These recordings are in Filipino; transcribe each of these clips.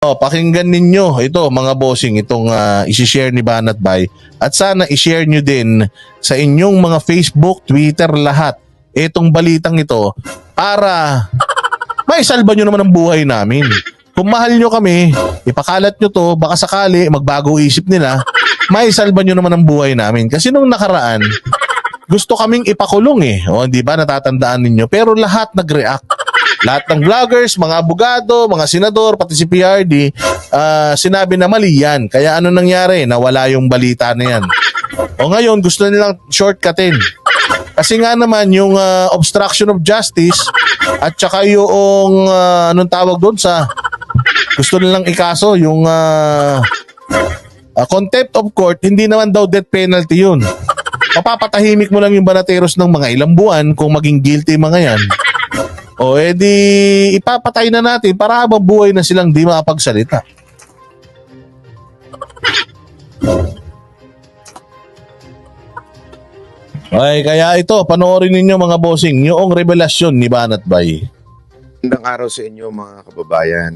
Oh, pakinggan ninyo ito mga bossing itong uh, i-share ni Banat Bay at sana i-share nyo din sa inyong mga Facebook, Twitter, lahat itong balitang ito para maisalba nyo naman ang buhay namin. Kung mahal nyo kami, ipakalat nyo to, baka sakali magbago isip nila, maisalba nyo naman ang buhay namin. Kasi nung nakaraan, gusto kaming ipakulong eh. O, di ba natatandaan ninyo? Pero lahat nag-react. Lahat ng vloggers, mga abogado, mga senador, pati si PRD, ah, sinabi na mali yan. Kaya ano nangyari? Nawala yung balita na yan. O ngayon, gusto nilang shortcutin. Kasi nga naman, yung ah, obstruction of justice at saka yung, ah, anong tawag doon sa, gusto nilang ikaso, yung ah, ah, contempt of court, hindi naman daw death penalty yun. Mapapatahimik mo lang yung banateros ng mga ilang buwan kung maging guilty mga yan. O edi ipapatay na natin para habang buhay na silang di makapagsalita. Ay, kaya ito, panoorin ninyo mga bossing, yung revelasyon ni Banat Bay. Magandang araw sa inyo mga kababayan.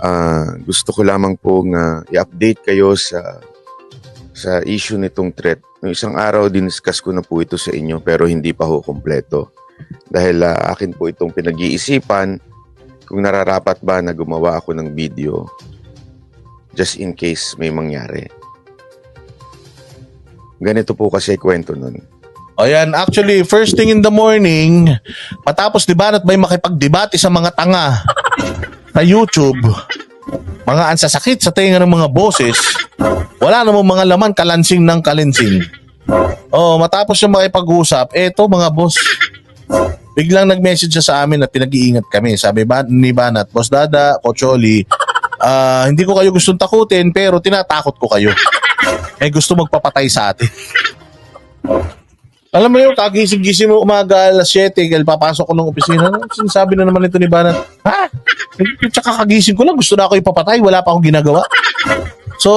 Ah, gusto ko lamang pong ah, i-update kayo sa sa issue nitong threat. Noong isang araw diniscuss ko na po ito sa inyo pero hindi pa ho kompleto. Dahil ah, akin po itong pinag-iisipan kung nararapat ba na gumawa ako ng video just in case may mangyari. Ganito po kasi kwento nun. Ayan, actually, first thing in the morning, matapos di Banat Bay makipagdebate sa mga tanga sa YouTube, mga ansasakit sa tenga ng mga boses, wala namang mga laman kalansing ng kalansing. Oh, matapos yung makipag-usap, eto mga boss, biglang nag-message siya sa amin na pinag-iingat kami. Sabi ba ni Banat, Boss Dada, Cocholi, ah, hindi ko kayo gustong takutin pero tinatakot ko kayo. May gusto magpapatay sa atin. Alam mo yun, kagising-gising mo umaga alas 7, dahil papasok ko ng opisina. Sinasabi na naman ito ni Banat, ha? Eh, Tsaka kagising ko lang, gusto na ako ipapatay, wala pa akong ginagawa. So,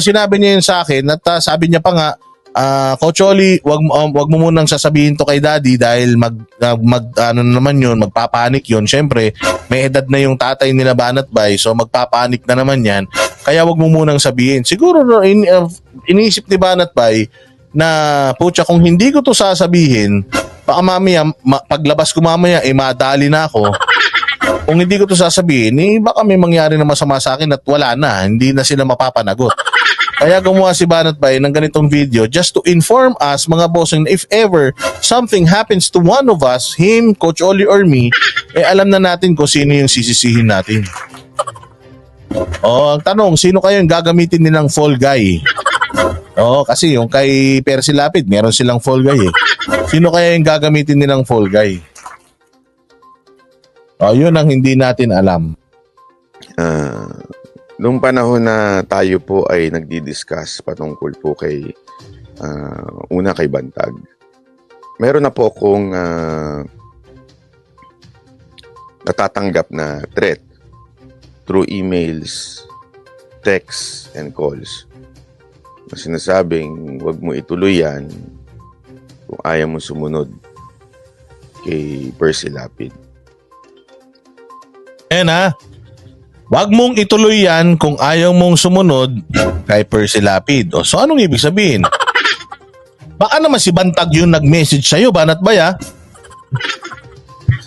sinabi niya yun sa akin at ah, sabi niya pa nga, ah, Coach Oli, wag, um, wag mo munang sasabihin to kay daddy dahil mag, ah, mag ano na naman yun, magpapanik yun. Siyempre, may edad na yung tatay nila Banat Bay, so magpapanik na naman yan. Kaya wag mo munang sabihin. Siguro in, uh, iniisip ni Banat Bay na pucha kung hindi ko to sasabihin, baka mamaya, ma- paglabas ko mamaya, eh madali na ako. Kung hindi ko to sasabihin, eh baka may mangyari na masama sa akin at wala na, hindi na sila mapapanagot. Kaya gumawa si Banat Bay ng ganitong video just to inform us mga bossing if ever something happens to one of us, him, Coach Oli or me, eh alam na natin kung sino yung sisisihin natin. Oh, ang tanong, sino kayo yung gagamitin nilang fall guy? Oo, kasi yung kay Percy Lapid, meron silang fall guy eh. Sino kaya yung gagamitin nilang fall guy? Oh, yun ang hindi natin alam. Ah, nung panahon na tayo po ay nagdi-discuss patungkol po kay ah, una kay Bantag. Meron na po akong ah, natatanggap na threat through emails, texts, and calls. Na sinasabing wag mo ituloy yan kung ayaw mo sumunod kay Percy Lapid. Ayan ha. Huwag mong ituloy yan kung ayaw mong sumunod kay Percy Lapid. O, so anong ibig sabihin? Baka naman si Bantag yung nag-message sa'yo, banat ba ya?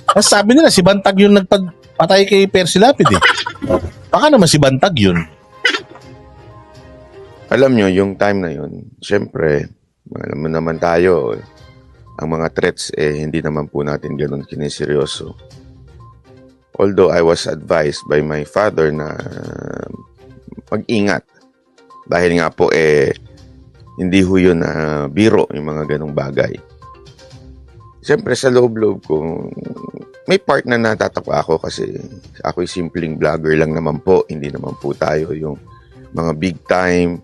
Kasi sabi nila si Bantag yung nagpagpatay kay Percy Lapid eh. Baka naman si Bantag yun. alam nyo, yung time na yun, syempre, alam mo naman tayo, ang mga threats, eh, hindi naman po natin ganun kiniseryoso. Although I was advised by my father na mag-ingat. Dahil nga po, eh, hindi ho yun na biro yung mga ganong bagay. Siyempre, sa loob-loob ko, may part na natatakwa ako kasi ako'y simpleng vlogger lang naman po. Hindi naman po tayo yung mga big time,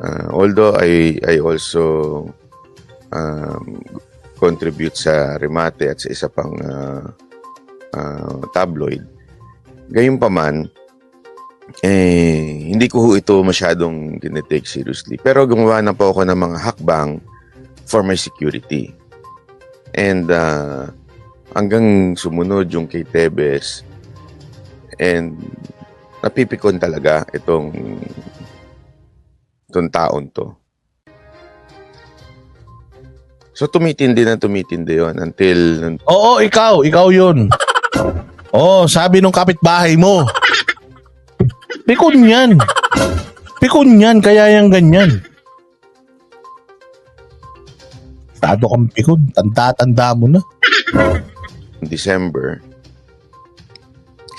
Uh, although I I also um, contribute sa Remate at sa isa pang uh, uh, tabloid. Gayunpaman, eh, hindi ko ito masyadong tinitake seriously. Pero gumawa na po ako ng mga hakbang for my security. And uh, hanggang sumunod yung kay Tebes and napipikon talaga itong itong taon to. So tumitindi na tumitindi yon until Oo, ikaw. Ikaw yun. Oo, sabi nung kapitbahay mo. Pikon yan. Pikon yan, kaya yung ganyan. Tado kang pikon. Tanda-tanda mo na. December,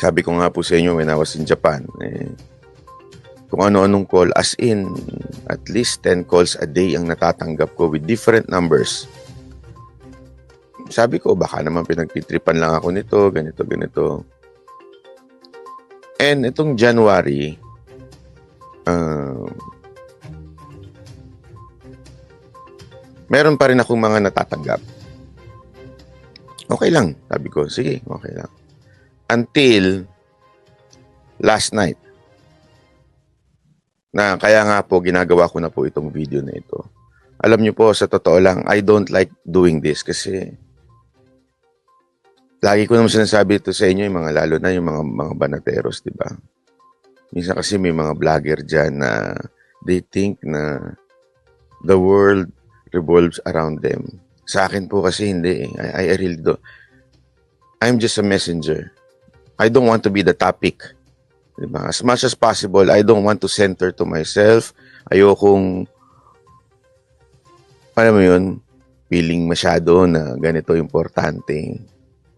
sabi ko nga po sa inyo when I was in Japan, eh, kung ano-anong call, as in, at least 10 calls a day ang natatanggap ko with different numbers. Sabi ko, baka naman pinagtitripan lang ako nito, ganito, ganito. And itong January, um, meron pa rin akong mga natatanggap. Okay lang, sabi ko. Sige, okay lang. Until last night. Na kaya nga po, ginagawa ko na po itong video na ito. Alam niyo po, sa totoo lang, I don't like doing this kasi lagi ko naman sinasabi ito sa inyo, yung mga lalo na yung mga mga banateros, di ba? Minsan kasi may mga vlogger dyan na they think na the world revolves around them. Sa akin po kasi hindi eh. I, I really do. I'm just a messenger. I don't want to be the topic. Diba? As much as possible, I don't want to center to myself. Ayokong, alam mo yun, feeling masyado na ganito importante.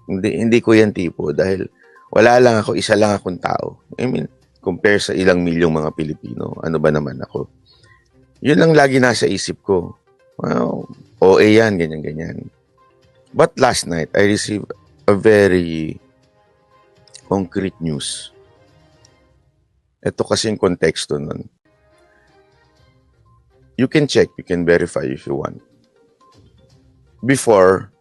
Hindi, hindi ko yan tipo dahil wala lang ako, isa lang akong tao. I mean, compare sa ilang milyong mga Pilipino, ano ba naman ako? Yun lang lagi nasa isip ko. Wow, OA yan, ganyan-ganyan. But last night, I received a very concrete news. Ito kasi yung konteksto nun. You can check, you can verify if you want. Before,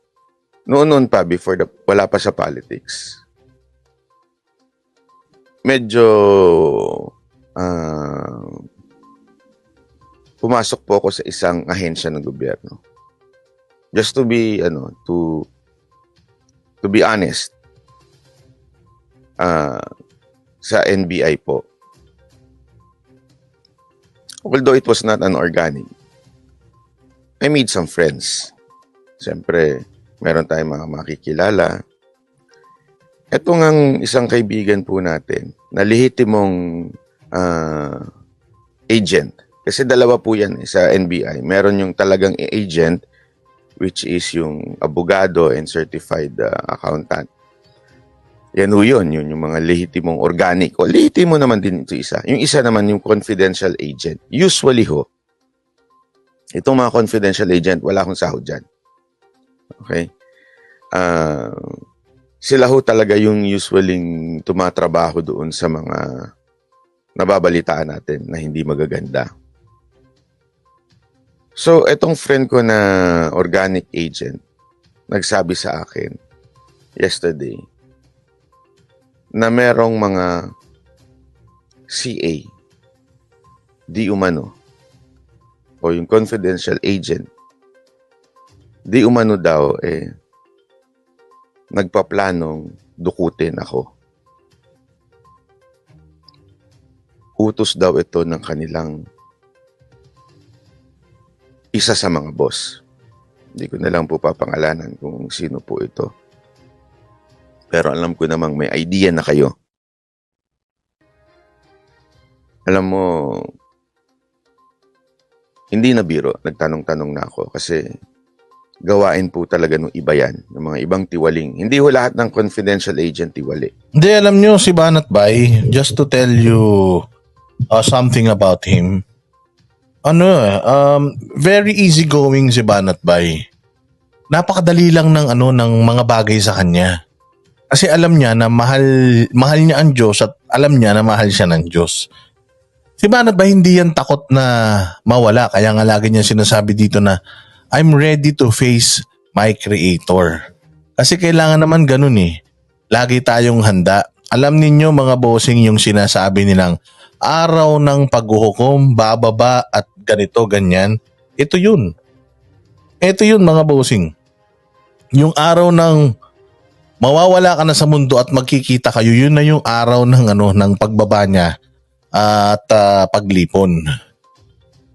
noon-noon pa, before the, wala pa sa politics, medyo ah, pumasok po ako sa isang ahensya ng gobyerno. Just to be ano, to to be honest. ah sa NBI po. Although it was not an organic, I made some friends. Siyempre, meron tayong mga makikilala. Ito ngang isang kaibigan po natin na lehitimong ah, agent kasi dalawa po yan sa NBI. Meron yung talagang agent, which is yung abogado and certified uh, accountant. Yan yun, yun yung mga lehitimong organic. O, lehitimo naman din ito isa. Yung isa naman yung confidential agent. Usually ho, itong mga confidential agent, wala akong sahod dyan. Okay? Ah, sila ho talaga yung usually tumatrabaho doon sa mga nababalitaan natin na hindi magaganda. So, etong friend ko na organic agent, nagsabi sa akin yesterday na merong mga CA, di umano, o yung confidential agent, di umano daw, eh, nagpaplanong dukutin ako. Utos daw ito ng kanilang isa sa mga boss. Hindi ko na lang po papangalanan kung sino po ito. Pero alam ko namang may idea na kayo. Alam mo, hindi na biro, nagtanong-tanong na ako kasi gawain po talaga ng iba yan, ng mga ibang tiwaling. Hindi ho lahat ng confidential agent tiwali. Hindi, alam nyo si Banat Bay, just to tell you uh, something about him. Ano, um, very easygoing si Banat Bay. Napakadali lang ng ano ng mga bagay sa kanya. Kasi alam niya na mahal mahal niya ang Diyos at alam niya na mahal siya ng Diyos. Si Banat Bay hindi yan takot na mawala kaya nga lagi niya sinasabi dito na I'm ready to face my creator. Kasi kailangan naman ganun eh. Lagi tayong handa. Alam ninyo mga bossing yung sinasabi nilang araw ng paghuhukom, bababa at ganito, ganyan. Ito yun. Ito yun mga bossing. Yung araw ng mawawala ka na sa mundo at magkikita kayo. Yun na yung araw ng ano ng pagbaba niya at ah, paglipon.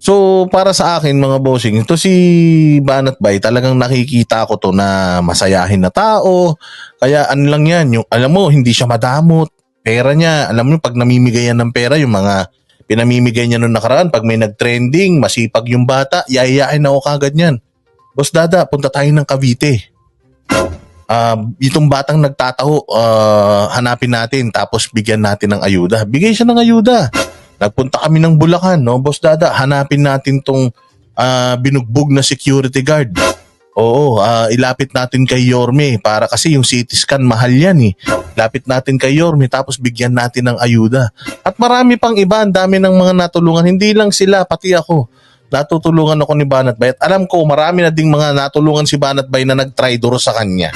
So para sa akin mga bossing, ito si Banat Bay talagang nakikita ko to na masayahin na tao. Kaya ano lang yan, yung alam mo hindi siya madamot. Pera niya, alam mo pag namimigay ng pera yung mga pinamimigay niya noong nakaraan pag may nag-trending, masipag yung bata, yayayain ako kagad yan. Boss Dada, punta tayo ng Cavite. Ah, itong batang nagtataho, ah, hanapin natin tapos bigyan natin ng ayuda. Bigay siya ng ayuda. Nagpunta kami ng Bulacan, no? Boss Dada, hanapin natin tong ah, binugbog na security guard. Oo, ah, ilapit natin kay Yorme para kasi yung CT scan mahal yan eh. Lapit natin kay Yorme tapos bigyan natin ng ayuda. At marami pang iba, ang dami ng mga natulungan. Hindi lang sila, pati ako. Natutulungan ako ni Banat Bay. At alam ko, marami na ding mga natulungan si Banat Bay na nag-try duro sa kanya.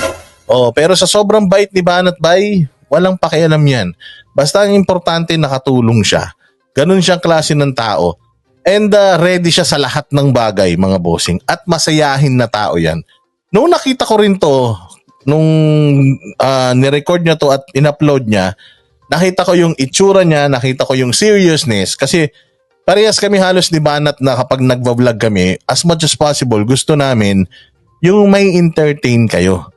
Oh, pero sa sobrang bait ni Banat Bay, walang pakialam yan. Basta ang importante nakatulong siya. Ganun siyang klase ng tao. And uh, ready siya sa lahat ng bagay, mga bossing. At masayahin na tao yan. Nung nakita ko rin to, nung uh, nirecord niya to at in-upload niya, nakita ko yung itsura niya, nakita ko yung seriousness. Kasi parehas kami halos ni Banat na kapag nagva-vlog kami, as much as possible, gusto namin yung may entertain kayo.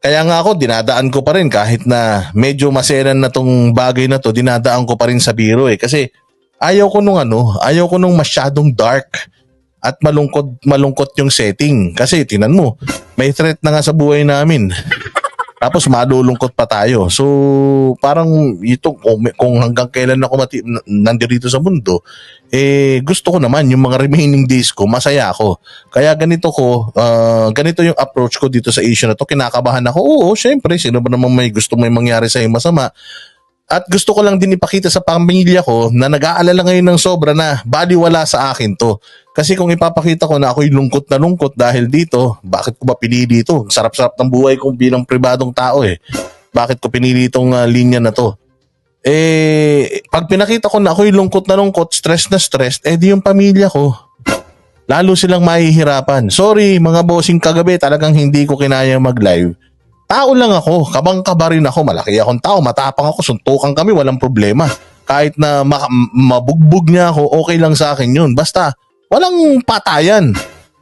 Kaya nga ako, dinadaan ko pa rin kahit na medyo maselan na tong bagay na to, dinadaan ko pa rin sa biro eh. Kasi ayaw ko nung ano, ayaw ko nung masyadong dark at malungkot malungkot yung setting. Kasi tinan mo, may threat na nga sa buhay namin. Tapos malulungkot pa tayo. So parang ito kung, hanggang kailan ako mati, nandirito sa mundo, eh gusto ko naman yung mga remaining days ko, masaya ako. Kaya ganito ko, ah, ganito yung approach ko dito sa issue na to. Kinakabahan ako. Oo, syempre, sino ba naman may gusto may mangyari sa masama? At gusto ko lang din ipakita sa pamilya ko na nag-aalala ngayon ng sobra na baliwala sa akin to. Kasi kung ipapakita ko na ako'y lungkot na lungkot dahil dito, bakit ko ba pinili ito? Sarap-sarap ng buhay ko bilang pribadong tao eh. Bakit ko pinili itong ah, linya na to? Eh, pag pinakita ko na ako'y lungkot na lungkot, stress na stress, eh di yung pamilya ko. Lalo silang mahihirapan. Sorry mga bossing kagabi, talagang hindi ko kinaya mag-live. Tao lang ako, kabang-kaba rin ako, malaki akong tao, matapang ako, suntukan kami, walang problema. Kahit na ma- mabugbog niya ako, okay lang sa akin yun. Basta, walang patayan.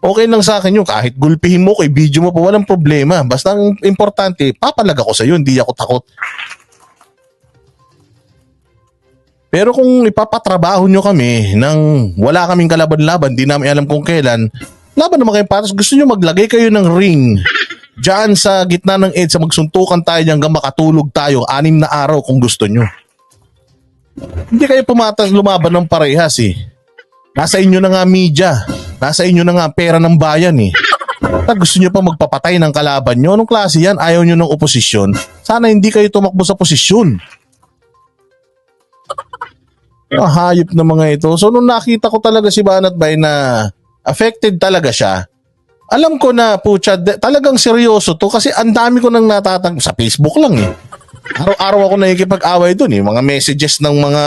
Okay lang sa akin yun. Kahit gulpihin mo ko, video mo pa, walang problema. Basta ang importante, papalag ako sa iyo, hindi ako takot. Pero kung ipapatrabaho nyo kami nang wala kaming kalaban-laban, di namin alam kung kailan, laban naman kayo patas. Gusto nyo maglagay kayo ng ring Diyan sa gitna ng EDSA, magsuntukan tayo hanggang makatulog tayo anim na araw kung gusto nyo. Hindi kayo pumatas lumaban ng parehas eh. Nasa inyo na nga media. Nasa inyo na nga pera ng bayan eh. At gusto nyo pa magpapatay ng kalaban nyo? Anong klase yan? Ayaw nyo ng oposisyon? Sana hindi kayo tumakbo sa posisyon. Ah, hayop na mga ito. So nung nakita ko talaga si Banat Bay na affected talaga siya, alam ko na pucha, de- talagang seryoso to kasi ang dami ko nang natatang sa Facebook lang eh. Araw-araw ako nakikipag-away doon eh. Mga messages ng mga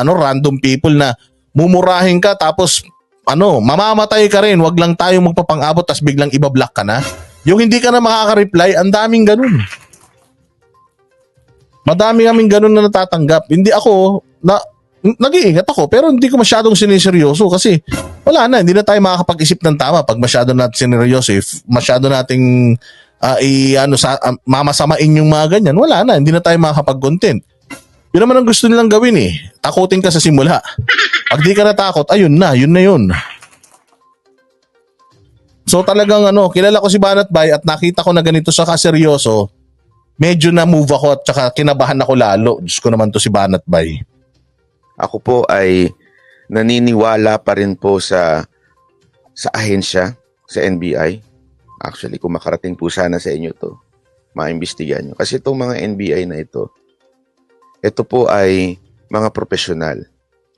ano random people na mumurahin ka tapos ano, mamamatay ka rin. Wag lang tayo magpapang-abot tapos biglang ibablock ka na. Yung hindi ka na makaka-reply, ang daming ganun. Madami kaming ganun na natatanggap. Hindi ako, na, nag-iingat ako pero hindi ko masyadong siniseryoso kasi wala na, hindi na tayo makakapag-isip ng tama pag masyado natin sineryoso. If masyado nating ah, i, ano, sa, ah, mamasamain yung mga ganyan, wala na, hindi na tayo makakapag-content. Yun naman ang gusto nilang gawin eh. Takutin ka sa simula. Pag di ka natakot, ayun na, yun na yun. So talagang ano, kilala ko si Banat Bay at nakita ko na ganito sa kaseryoso, medyo na move ako at saka kinabahan ako lalo. Diyos ko naman to si Banat Bay. Ako po ay naniniwala pa rin po sa sa ahensya, sa NBI. Actually, kung makarating po sana sa inyo to, maimbestigahan nyo. Kasi itong mga NBI na ito, ito po ay mga profesional.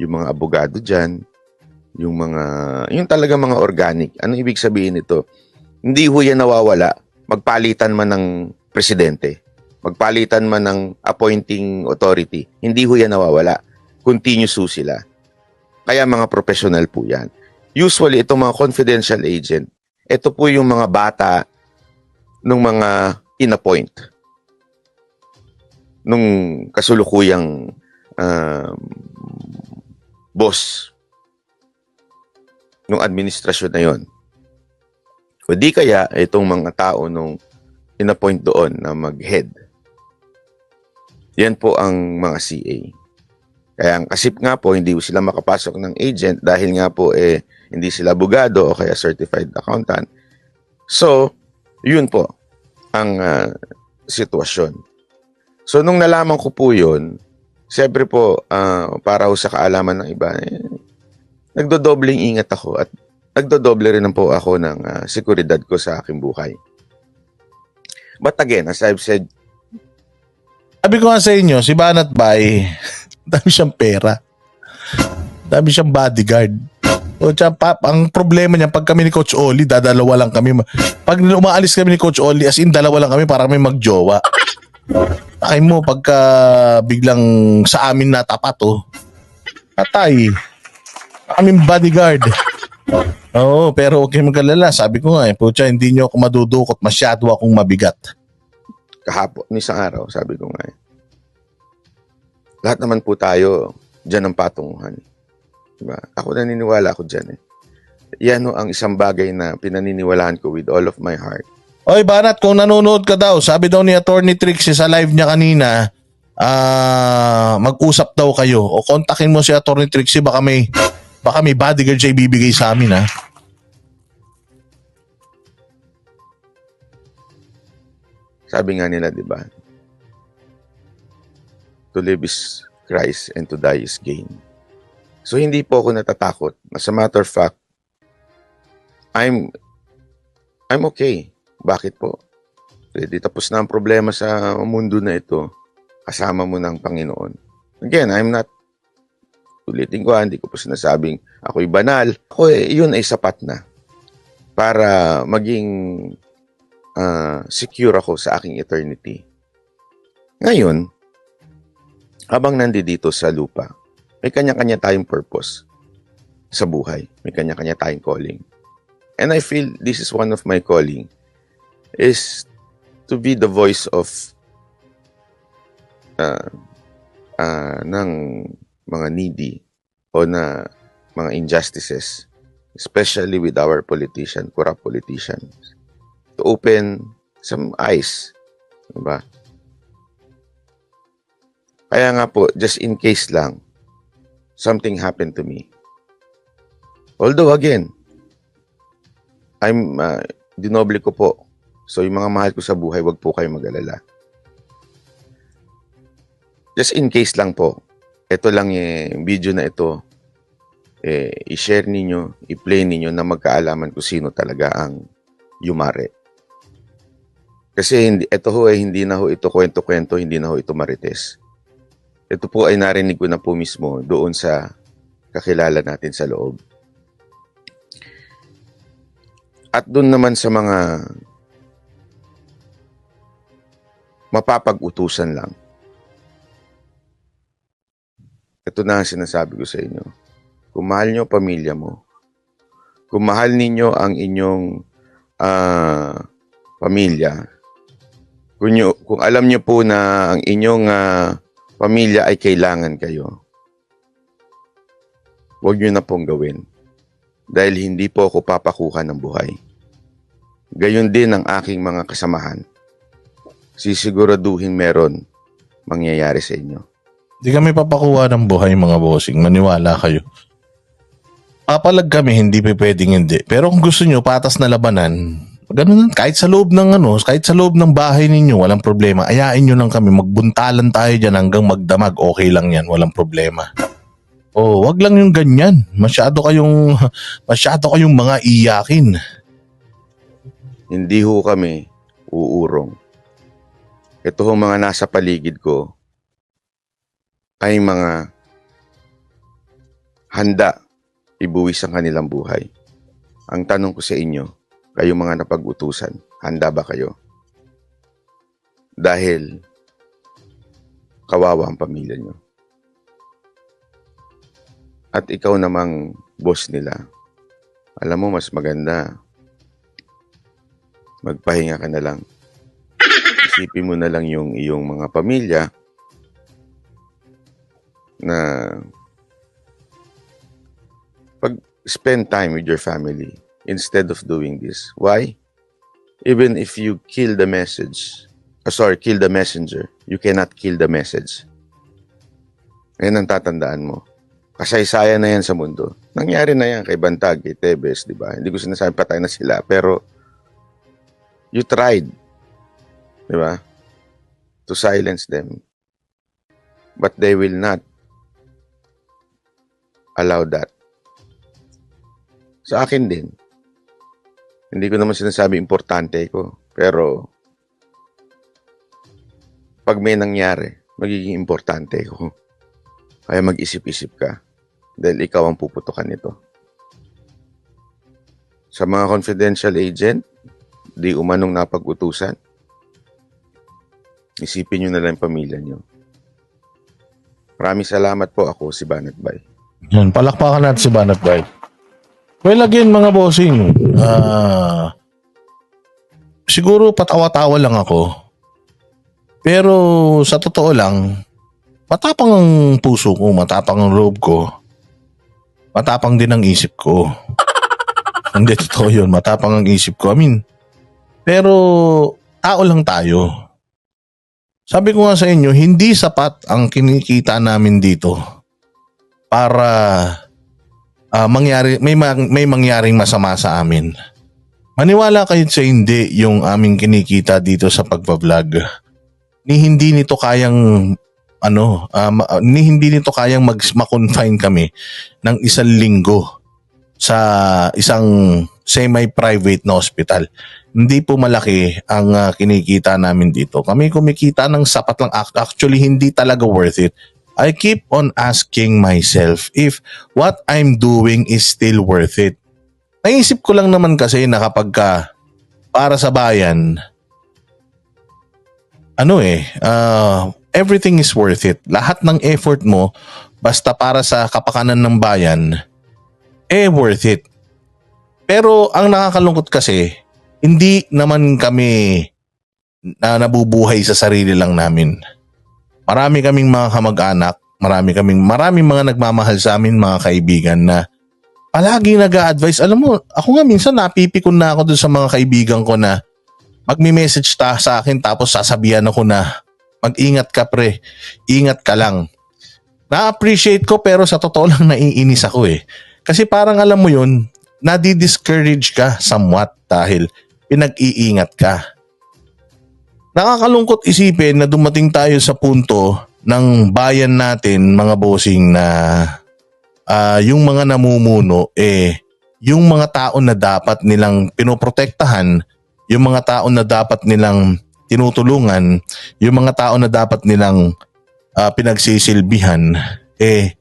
Yung mga abogado dyan, yung mga, yung talaga mga organic. Anong ibig sabihin nito? Hindi ho yan nawawala. Magpalitan man ng presidente. Magpalitan man ng appointing authority. Hindi ho yan nawawala. Continuous ho sila. Kaya mga professional po yan. Usually, itong mga confidential agent, ito po yung mga bata ng mga inappoint. nung kasulukuyang um, boss nung administrasyon na yon. O di kaya itong mga tao nung inappoint doon na mag-head. Yan po ang mga CA. Kaya ang kasip nga po, hindi sila makapasok ng agent dahil nga po eh, hindi sila abogado o kaya certified accountant. So, yun po ang ah, sitwasyon. So, nung nalaman ko po yun, siyempre po, ah, para ho sa kaalaman ng iba, eh, nagdodobling ingat ako at nagdodoble rin po ako ng ah, seguridad ko sa aking buhay. But again, as I've said, Sabi ko nga sa inyo, si Banat Bay, dami siyang pera. Dami siyang bodyguard. O tsaka, pa, ang problema niya, pag kami ni Coach Oli, dadalawa lang kami. Pag umaalis kami ni Coach Oli, as in dalawa lang kami para may magjowa. Takay mo, pagka biglang sa amin natapat, oh. Patay. Kaming bodyguard. Oo, pero huwag kayong magkalala. Sabi ko nga, eh, putya, hindi nyo ako madudukot. Masyado akong mabigat. kahapon, isang araw, sabi ko nga eh. Lahat naman po tayo, dyan ang patunguhan. Diba? Ako naniniwala ako dyan eh. Yan ho ang isang bagay na pinaniniwalaan ko with all of my heart. Oy, Banat, kung nanonood ka daw, sabi daw ni Attorney Trixie sa live niya kanina, ah mag-usap daw kayo o kontakin mo si Attorney Trixie baka may baka may bodyguard siya ibibigay sa amin ha. Sabi nga nila, di ba? To live is Christ and to die is gain. So hindi po ako natatakot. As a matter of fact, I'm I'm okay. Bakit po? Di tapos na ang problema sa mundo na ito. Kasama mo ng Panginoon. Again, I'm not ulitin ko, ah, hindi ko po sinasabing ako'y banal. Ako, eh, yun ay sapat na para maging ah, secure ako sa aking eternity. Ngayon, habang nandito sa lupa, may kanya-kanya tayong purpose sa buhay. May kanya-kanya tayong calling. And I feel this is one of my calling is to be the voice of uh, uh, ng mga needy o na mga injustices, especially with our politician, corrupt politicians to open some eyes. Diba? Kaya nga po, just in case lang, something happened to me. Although again, I'm, uh, dinoble ko po. So yung mga mahal ko sa buhay, wag po kayo mag-alala. Just in case lang po, ito lang yung video na ito, eh, i-share ninyo, i-play ninyo na magkaalaman kung sino talaga ang yumare. Kasi hindi, ito ho ay hindi na ho ito kwento-kwento, hindi na ho ito marites. Ito po ay narinig ko na po mismo doon sa kakilala natin sa loob. At doon naman sa mga mapapag-utusan lang. Ito na ang sinasabi ko sa inyo. Kung mahal nyo pamilya mo, kung mahal ninyo ang inyong ah, pamilya, kung, nyo, kung alam nyo po na ang inyong ah, pamilya ay kailangan kayo, huwag nyo na pong gawin. Dahil hindi po ako papakuha ng buhay. Gayon din ang aking mga kasamahan. Sisiguraduhin meron mangyayari sa inyo. Di kami papakuha ng buhay mga bossing, maniwala kayo. Papalag kami, hindi pa pwedeng hindi. Pero kung gusto nyo, patas na labanan, ganun kahit sa loob ng ano, kahit sa loob ng bahay ninyo, walang problema. Ayain nyo lang kami, magbuntalan tayo dyan hanggang magdamag, okay lang yan, walang problema. Oh, wag lang yung ganyan. Masyado kayong masyado kayong mga iyakin. Hindi ho kami uurong. Ito ho mga nasa paligid ko ay mga handa ibuwis ang kanilang buhay. Ang tanong ko sa inyo, kayo mga napag-utusan, handa ba kayo? Dahil kawawa ang pamilya nyo. At ikaw namang boss nila. Alam mo, mas maganda magpahinga ka na lang. Isipin mo na lang yung iyong mga pamilya na pag spend time with your family instead of doing this. Why? Even if you kill the message, uh, sorry, kill the messenger, you cannot kill the message. Yan ang tatandaan mo. Kasaysayan na yan sa mundo. Nangyari na yan kay Bantag, kay Tebes, di ba? Hindi ko sinasabi patay na sila, pero you tried, di ba? To silence them. But they will not allow that. Sa akin din. Hindi ko naman sinasabi importante ko. Pero, pag may nangyari, magiging importante ko. Kaya mag-isip-isip ka. Dahil ikaw ang puputukan nito. Sa mga confidential agent, di umanong napag-utusan, isipin nyo na lang yung pamilya nyo. Maraming salamat po ako si Banat Bay. Yan, palakpakan natin si Banat Bay. Well, again, mga bossing, ah, siguro patawa-tawa lang ako. Pero sa totoo lang, matapang ang puso ko, matapang ang loob ko, matapang din ang isip ko. Hindi, totoo yun. Matapang ang isip ko. I mean, pero tao lang tayo. Sabi ko nga sa inyo, hindi sapat ang kinikita namin dito para ah, mangyari may may mangyaring masama sa amin. Maniwala kayo sa hindi yung aming kinikita dito sa pagpa-vlog. Ni hindi nito kayang ano, ah, ni hindi nito kayang mag ma-confine kami ng isang linggo sa isang semi-private na hospital. Hindi po malaki ang ah, kinikita namin dito. Kami kumikita ng sapat lang. Ac- Actually, hindi talaga worth it. I keep on asking myself if what I'm doing is still worth it. Naisip ko lang naman kasi na kapag ka para sa bayan, ano eh, uh, everything is worth it. Lahat ng effort mo, basta para sa kapakanan ng bayan, eh worth it. Pero ang nakakalungkot kasi, hindi naman kami na nabubuhay sa sarili lang namin. Marami kaming mga kamag-anak, marami kaming maraming mga nagmamahal sa amin, mga kaibigan na palagi nag-a-advise. Alam mo, ako nga minsan napipikon na ako dun sa mga kaibigan ko na magmi-message ta sa akin tapos sasabihan ako na mag-ingat ka pre, ingat ka lang. Na-appreciate ko pero sa totoo lang naiinis ako eh. Kasi parang alam mo yun, nadi-discourage ka somewhat dahil pinag-iingat ka. Nakakalungkot isipin na dumating tayo sa punto ng bayan natin mga bossing na ah, yung mga namumuno eh yung mga tao na dapat nilang pinoprotektahan, yung mga tao na dapat nilang tinutulungan, yung mga tao na dapat nilang ah, pinagsisilbihan eh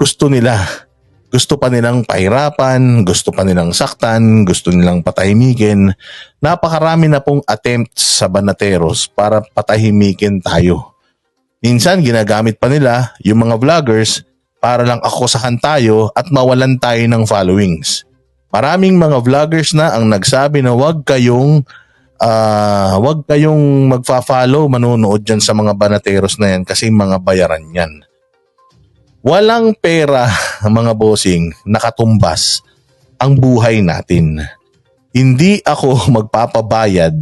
gusto nila gusto pa nilang pahirapan, gusto pa nilang saktan, gusto nilang patahimikin. Napakarami na pong attempts sa Banateros para patahimikin tayo. Minsan ginagamit pa nila yung mga vloggers para lang akusahan tayo at mawalan tayo ng followings. Maraming mga vloggers na ang nagsabi na wag kayong ah wag kayong magfa-follow, manonood dyan sa mga Banateros na yan kasi mga bayaran yan. Walang pera, mga bossing, nakatumbas ang buhay natin. Hindi ako magpapabayad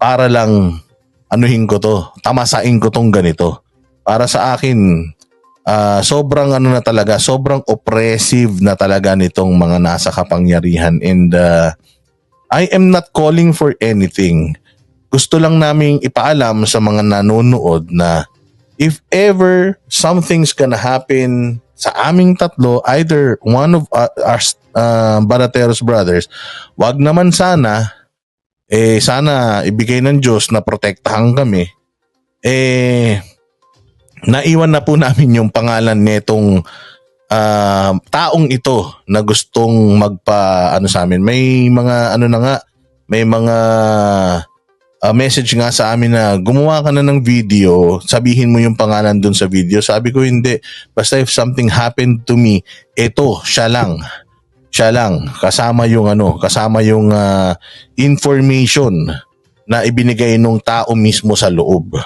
para lang anuhin ko to, tamasain ko tong ganito. Para sa akin, ah, sobrang ano na talaga, sobrang oppressive na talaga nitong mga nasa kapangyarihan and ah, I am not calling for anything. Gusto lang naming ipaalam sa mga nanonood na if ever something's gonna happen sa aming tatlo, either one of uh, our uh, Barateros brothers, wag naman sana, eh sana ibigay ng Diyos na protektahan kami, eh naiwan na po namin yung pangalan netong ah, taong ito na gustong magpa ano sa amin. May mga ano na nga, may mga ah, message nga sa amin na gumawa ka na ng video, sabihin mo yung pangalan dun sa video. Sabi ko hindi, basta if something happened to me, ito, siya lang. Siya lang, kasama yung ano, kasama yung ah, information na ibinigay nung tao mismo sa loob.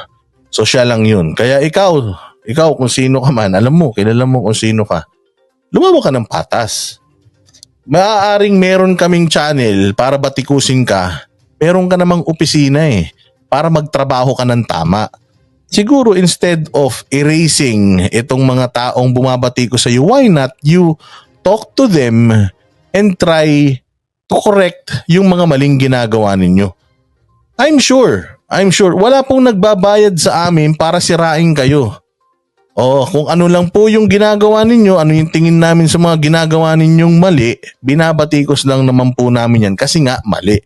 So siya lang yun. Kaya ikaw, ikaw kung sino ka man, alam mo, kilala mo kung sino ka, lumawa ka ng patas. Maaaring meron kaming channel para batikusin ka, meron ka namang opisina eh, para magtrabaho ka ng tama. Siguro instead of erasing itong mga taong bumabati ko sa iyo, why not you talk to them and try to correct yung mga maling ginagawa ninyo? I'm sure, I'm sure, wala pong nagbabayad sa amin para sirain kayo. Oh, kung ano lang po yung ginagawa ninyo, ano yung tingin namin sa mga ginagawa ninyong mali, binabatikos lang naman po namin yan kasi nga mali.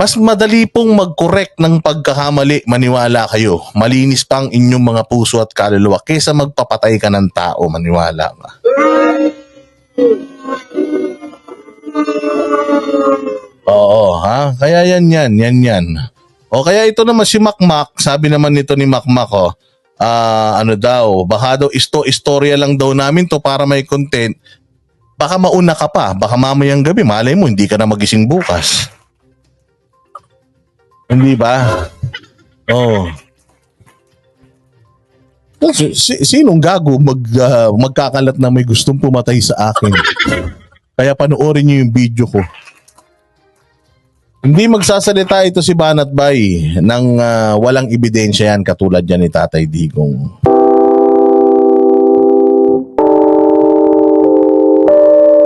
Mas madali pong mag-correct ng pagkakamali, maniwala kayo. Malinis pa ang inyong mga puso at kaluluwa kaysa magpapatay ka ng tao, maniwala ka. Oo, ha? Kaya yan yan, yan yan. O kaya ito naman si Makmak, sabi naman nito ni Makmak, oh, ah, ano daw, baka daw isto istorya lang daw namin to para may content. Baka mauna ka pa, baka mamayang gabi, malay mo, hindi ka na magising bukas. Hindi ba? Oo. Oh. Si, si- sinong gago mag, ah, magkakalat na may gustong pumatay sa akin? Kaya panoorin niyo yung video ko. Hindi magsasalita ito si Banat Bay ng ah, walang ebidensya yan katulad yan ni Tatay Digong.